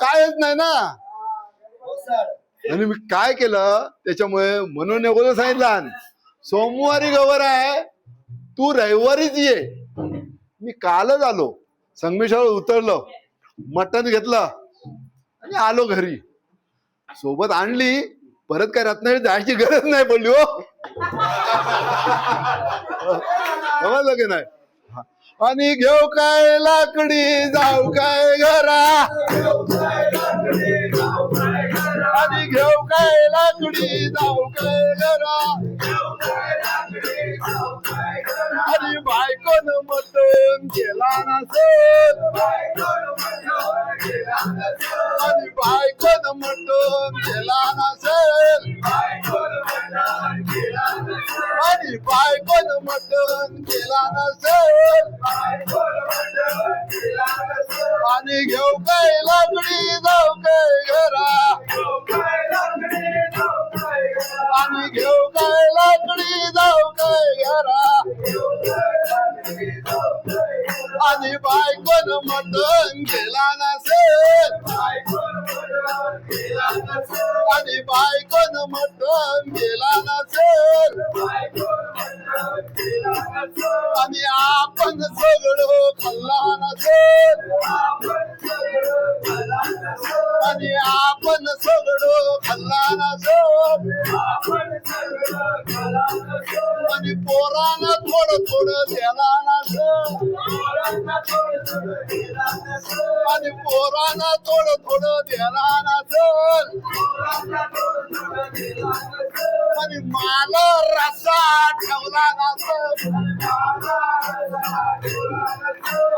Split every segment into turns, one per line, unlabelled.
कायच नाही ना. आणि मी काय केलं त्याच्यामुळे म्हणून अगोदर सांगितलं सोमवारी गवर आहे तू रविवारीच ये. मी कालच आलो संगमेश्वर उतरलो मटण घेतलं आणि आलो घरी. सोबत आणली परत काय रत्नागिरी जायची गरज नाही पडली हो. समजलं की नाही? हा. आणि घेऊ काय लाकडी जाऊ काय घरा. आणि घेऊ काय लाकडी जाऊ काय घरा. आणि बायकोन मटून गेला नसेल. आणि बायकोन मटून गेला नसेल. आणि बायकोन मटन केला नसेल. आणि घेऊ काय लाकडी जाऊ काय घरा माझी बायकोन मटण केला नसेल. आणि बायकोन मटण केला नसेल. आणि आपण सगळं खाल्ला नसेल. आणि आपण सगळं खाल्ला नसेल. आणि पोरानं थोडं थोडं त्याला नसेल आणि पोरानं थोडं थोडं त्याला नसेल आणि मला रसा ठेवला नाच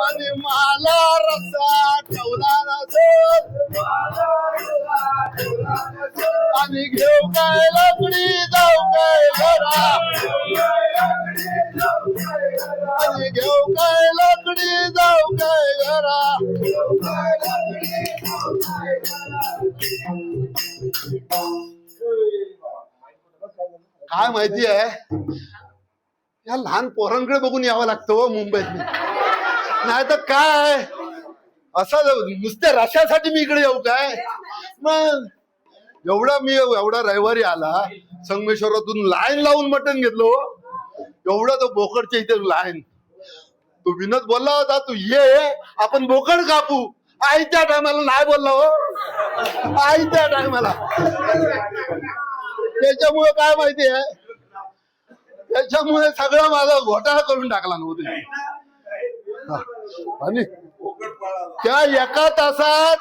आणि मला रसा ठेवला नाच आणि घेऊ काय लपडी जा घेऊ काय लाकडी जाऊ काय घरा काय माहिती आहे? या लहान पोरांकडे बघून यावं लागतं हो मुंबईत नाही तर काय? असं नुसत्या रशासाठी मी इकडे येऊ काय? मग एवढा मी एवढा रविवारी आला संगमेश्वरातून लाईन लावून मटण घेतलो हो. एवढा तो बोकडच्या इथे लाईन तो विनोद बोलला होता तू ये आपण बोकड कापू. आईच्या टायमाला नाही बोलला हो. आईच्या टायमाला त्याच्यामुळे काय माहिती आहे त्याच्यामुळे सगळा माझा घोटाळा करून टाकला नव्हते आणि त्या एका तासात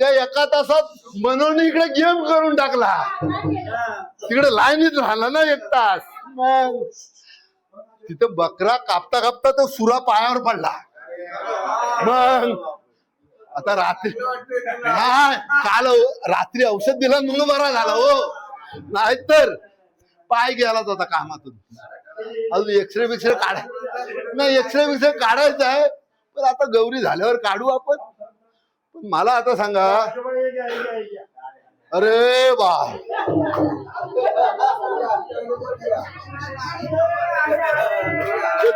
त्या एका तासात म्हणून इकडे गेम करून टाकला. तिकडे लाईनीत राहिला ना एक तास. मग? तिथं बकरा कापता कापता तो सुरा पायावर पडला. मग? आता रात्री नाही काल रात्री औषध दिलं म्हणून बरा झाला हो. नाहीतर पाय गेलाच होता कामातून. अजून एक्सरे बिक्सरे काढाय नाही एक्सरे बिक्सरे काढायचं आहे पण आता गौरी झाल्यावर काढू आपण. पण मला आता सांगा. अरे वा.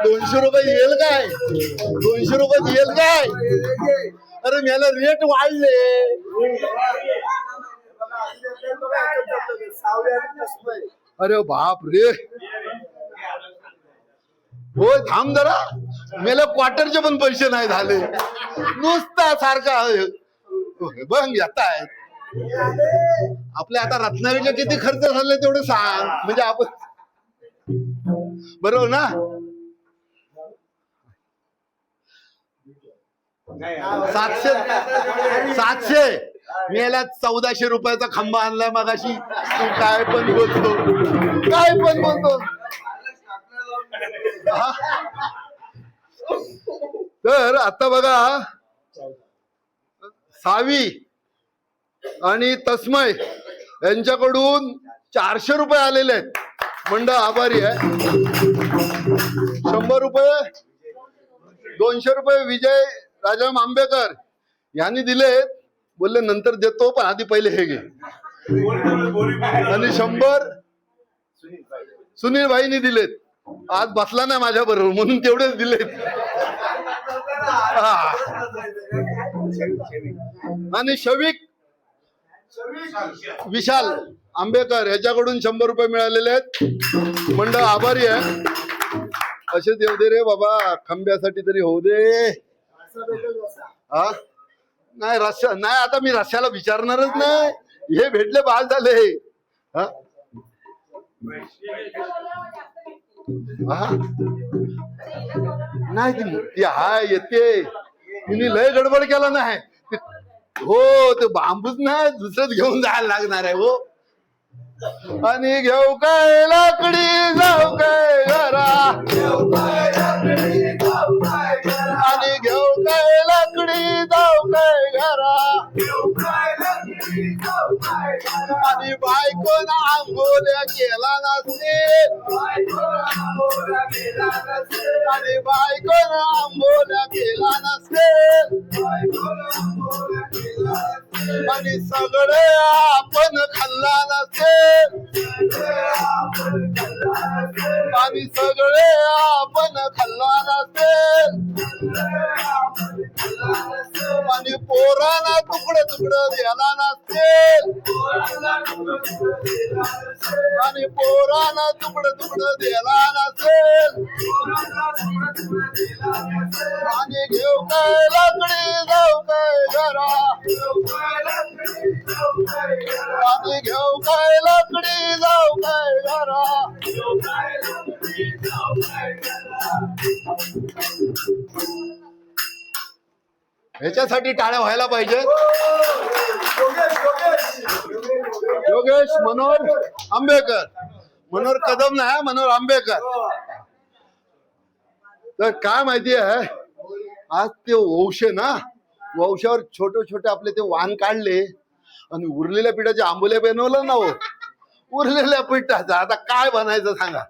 दोनशे रुपये येईल काय? दोनशे रुपये येईल काय? अरे मला रेट वाढले. अरे बाप रे. होय थांब जरा. मेला क्वार्टरचे पण पैसे नाही झाले. नुसता सारखा बघ येत आहे. आपल्या आता रत्नागिरीला किती खर्च झाले तेवढं सांग. म्हणजे आपण बरोबर ना? सातशे सातशे. मी याला चौदाशे रुपयाचा खांबा आणलाय मगाशी. तू काय पण बोलतो. काय पण बोलतो. तर आता बघा. सावी आणि तस्मय यांच्याकडून चारशे रुपये आलेले आहेत. मंडळ आभारी आहे. शंभर रुपये दोनशे रुपये विजय राजाराम आंबेकर यांनी दिले. बोलले नंतर देतो पण आधी पहिले हे घे. आणि शंभर सुनील भाईनी दिलेत. आज बसला नाही माझ्या बरोबर म्हणून तेवढेच दिलेत आणि शविक विशाल आंबेकर याच्याकडून शंभर रुपये मिळालेले आहेत. मंडळ आभारी आहे. असे देऊ दे रे बाबा खंब्यासाठी तरी होऊ दे. हा? नाही रस्या नाही आता मी रस्याला विचारणारच नाही. हे भेटले बाद झाले. हा? नाही ती हाय येते. तिने लय गडबड केला नाही हो. ते बांबूच नाही दुसरंच घेऊन जायला लागणार आहे हो. आणि घेऊ काय लाकडी जाऊ काय घरा बायकोन आंघोळ्या केला नसेल आणि बायकोन आंघोळ्या केला नसेल आणि सगळे आपण खाल्ला नसेल आणि सगळे आपण खाल्ला नसेल पोरांना तुकडं तुकडं द्याला नसेल आणि पोराना तुकडं तुकडं द्याला नसेल आणि घेऊ काय लाकडी जाऊ काय घरा. आणि घेऊ काय लाकडी जाऊ काय घरा. ह्याच्यासाठी टाळ्या व्हायला पाहिजे योगेश मनोहर आंबेकर मनोहर कदम नाही मनोहर आंबेकर तर काय माहिती आहे? आज ते वंश ना वंशावर छोटे छोटे आपले ते वाण काढले आणि उरलेल्या पिठाचे आंबोल्या बनवलं ना हो. उरलेल्या पिठाचं. आता काय बनायचं सांगा?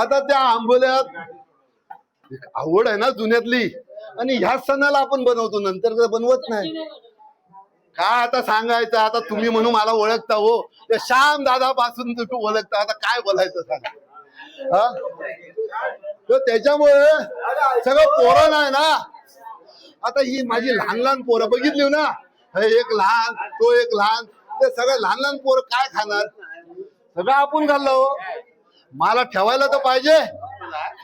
आता त्या आंबोल्यात एक आवड आहे ना जुन्यातली. आणि ह्याच सणाला आपण बनवतो नंतर तर बनवत नाही. काय आता सांगायचं आता तुम्ही म्हणून मला ओळखता हो. त्या श्याम दादा पासून तुम्ही ओळखता आता काय बोलायचं सांगा. हा? त्याच्यामुळे सगळं पोरण आहे ना. आता ही माझी लहान लहान पोरं बघितली ना. हे एक लहान तो एक लहान ते सगळे लहान लहान पोरं काय खाणार? सगळं आपण खाल्लं हो. मला ठेवायला तर पाहिजे.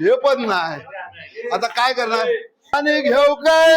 हे पण नाही. आता काय करणार? आणि घेऊ काय